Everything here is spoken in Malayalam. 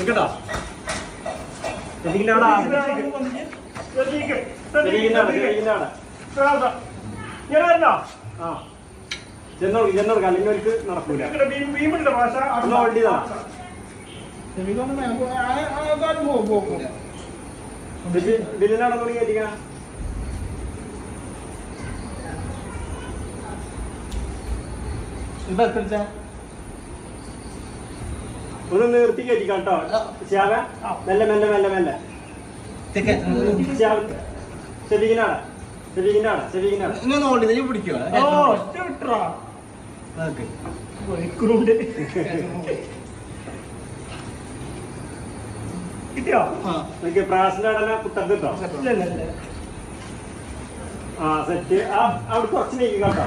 നിൽക്കട്ടോ ശരിക്കും അവിടെ ശരിക്കും ശരിക്കും ആ. ചെന്നോ ചെന്നോടുക്ക അല്ലെങ്കിൽ അവർക്ക് നടക്കൂല. ബിജി- ബിജിനാടെ തുണി കയറ്റിക്കണം ഒന്ന് നിർത്തി കയറ്റിക്കാം കേട്ടോ. ശ്യാമ മെല്ലെ മെല്ലെ മെല്ലെ മെല്ലെ. ശ്യാമ ശരിക്കിനാടാ ശരിക്കിനാടാ ശരിക്കിനാടാ ഇങ്ങനെ ഓടി നീ പിടിക്കോ? കിട്ടിയോ? നിനക്ക് പ്രാസിന്റെ അടന കുട്ടത്ത് കേട്ടോ ആ സെറ്റ്. ആ അവിടെ കുറച്ച് നീക്കി കേട്ടോ.